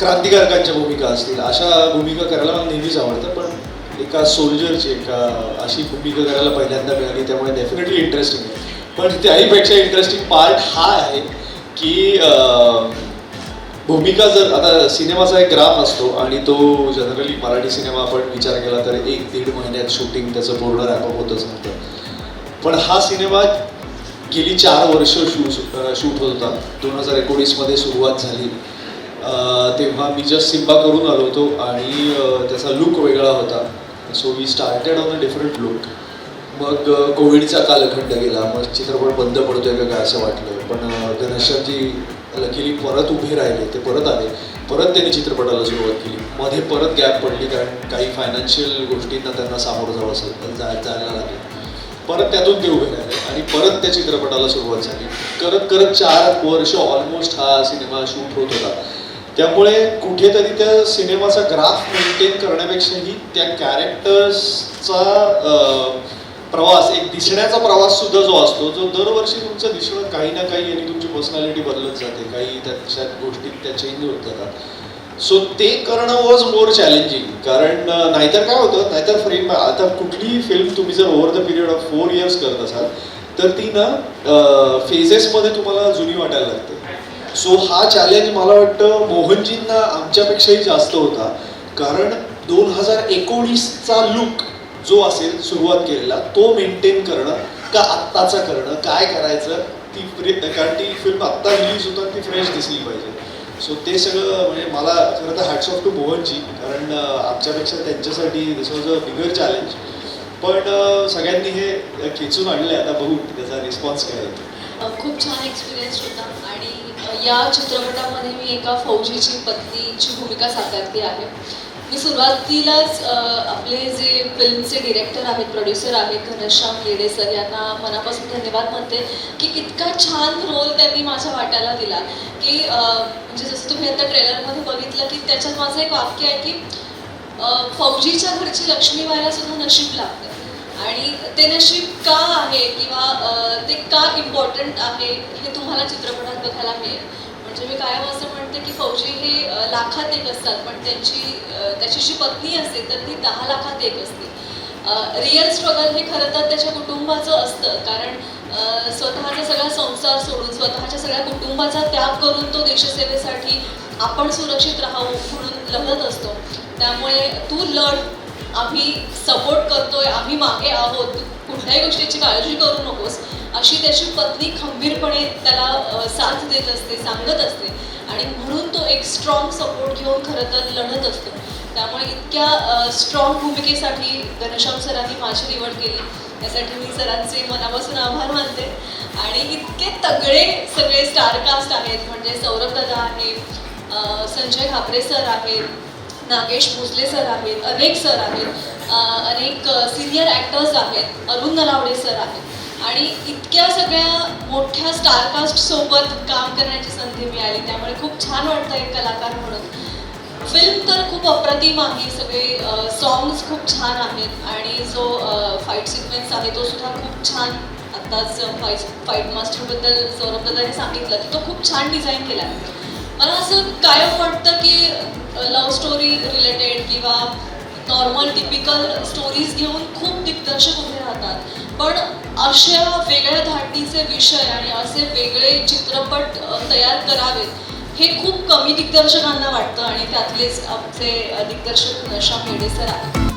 क्रांतिकारकांच्या भूमिका असतील अशा भूमिका करायला मला नेहमीच आवडतं पण एका सोल्जरची एका अशी भूमिका करायला पहिल्यांदा मिळाली त्यामुळे डेफिनेटली इंटरेस्टिंग आहे. पण त्याहीपेक्षा इंटरेस्टिंग पार्ट हा आहे की भूमिका जर आता सिनेमाचा एक ग्राफ असतो आणि तो जनरली मराठी सिनेमा आपण विचार केला तर एक दीड महिन्यात शूटिंग त्याचं पूर्ण रॅपअप होतच नव्हतं पण हा सिनेमा गेली चार वर्ष शूट शूट होत होता. दोन हजार एकोणीसमध्ये सुरुवात झाली. तेव्हा मी जस्ट सिम्बा करून आलो होतो आणि त्याचा लुक वेगळा होता. So we started on a different look मग कोविडचा कालखंड गेला. मग चित्रपट बंद पडतोय का काय असं वाटलं. पण अ, लकीली परत उभे राहिले. ते परत आले. परत त्यांनी चित्रपटाला सुरुवात केली. मध्ये परत गॅप पडली कारण काही फायनान्शियल गोष्टींना त्यांना सामोरं जावं असेल जा जायला लागलं. परत त्यातून ते उभे राहिले आणि परत त्या चित्रपटाला सुरुवात झाली. करत करत चार वर्ष ऑलमोस्ट हा सिनेमा शूट होत होता. त्यामुळे कुठेतरी त्या सिनेमाचा ग्राफ मेंटेन करण्यापेक्षाही त्या कॅरेक्टर्सचा प्रवास एक दिसण्याचा प्रवास सुद्धा जो असतो जो दरवर्षी तुमचं दिसणं काही ना काही आणि तुमची पर्सनॅलिटी बदलत जाते. काही त्याच्यात गोष्टी त्या चेंज होत जातात. सो ते करणं वॉज मोर चॅलेंजिंग कारण नाहीतर काय होतं नाहीतर फ्रेम आता कुठलीही फिल्म तुम्ही जर over the period of four years करत असाल तर ती ना फेजेसमध्ये तुम्हाला जुनी वाटायला लागते. सो हा चॅलेंज मला वाटतं मोहनजींना आमच्यापेक्षाही जास्त होता. कारण दोन हजार एकोणीसचा लुक जो असेल सुरुवात केलेला तो मेंटेन करणं का आत्ताचा करणं काय करायचं ती फ्रे कारण ती फिल्म आत्ता रिलीज होता ती फ्रेश दिसली पाहिजे. सो ते सगळं म्हणजे मला खरं तर हॅट्स ऑफ टू मोहनजी कारण आमच्यापेक्षा त्यांच्यासाठी दिस वॉज अ बिगर चॅलेंज पण सगळ्यांनी हे खेचून आहे आता बघू त्याचा रिस्पॉन्स काय होतो. खूप छान एक्सपिरियन्स होता. आणि या चित्रपटामध्ये मी एका फौजीची पत्नीची भूमिका साकारली आहे. मी सुरुवातीलाच आपले जे फिल्मचे डिरेक्टर आहेत प्रोड्युसर आहेत घनश्याम येडे सर यांना मनापासून धन्यवाद म्हणते की इतका छान रोल त्यांनी माझ्या वाट्याला दिला की म्हणजे जसं तुम्ही आता ट्रेलरमध्ये बघितलं की त्याच्यात माझं एक वाक्य आहे की फौजीच्या घरची लक्ष्मी व्हायला सुद्धा नशीब लागतं. आणि ते नशीब का आहे की अ, का इम्पॉर्टंट आहे हे तुम्हाला चित्रपटात बघायला मिळेल. म्हणजे मी कायम असं म्हणते की फौजी हे लाखात एक असतात पण त्यांची त्याची जी पत्नी असते तर ती दहा लाखात एक असते. रिअल स्ट्रगल हे खरं तर त्याच्या कुटुंबाचं असतं कारण स्वतःचा सगळा संसार सोडून स्वतःच्या सगळ्या कुटुंबाचा त्याग करून तो देशसेवेसाठी आपण सुरक्षित राहावं म्हणून लढत असतो. त्यामुळे तू लढ आम्ही सपोर्ट करतोय आम्ही मागे आहोत कुठल्याही गोष्टीची काळजी करू नकोस. अशी त्याची पत्नी खंबीरपणे त्याला साथ देत असते सांगत असते. आणि म्हणून तो एक स्ट्रॉंग सपोर्ट घेऊन खरं तर लढत असतो. त्यामुळे इतक्या स्ट्रॉंग भूमिकेसाठी घनश्याम सरांनी माझी निवड केली. त्यासाठी मी सरांचे मनापासून आभार मानते. आणि इतके तगडे सगळे स्टारकास्ट आहेत. म्हणजे सौरभ दादा आहे संजय घाबरे सर आहेत नागेश भोसले सर आहेत अनेक सर आहेत अनेक सिनियर ॲक्टर्स आहेत. अरुण नलावडे सर आहेत. आणि इतक्या सगळ्या मोठ्या स्टारकास्ट सोबत काम करण्याची संधी मिळाली त्यामुळे खूप छान वाटतं एक कलाकार म्हणून. फिल्म तर खूप अप्रतिम आहे सगळे सॉंग्स खूप छान आहेत आणि जो फाईट सिक्वेन्स आहे तो सुद्धा खूप छान आत्ताच फाईट फाईट मास्टरबद्दल सौरभ दादाने सांगितलं की तो खूप छान डिझाईन केला मला असं कायम वाटतं की लव्ह स्टोरी रिलेटेड किंवा नॉर्मल टिपिकल स्टोरीज घेऊन खूप दिग्दर्शक उभे राहतात. पण अशा वेगळ्या धाटणीचे विषय आणि असे वेगळे चित्रपट तयार करावेत हे खूप कमी दिग्दर्शकांना वाटतं आणि त्यातलेच आमचे दिग्दर्शक नशा येडे सर आहेत.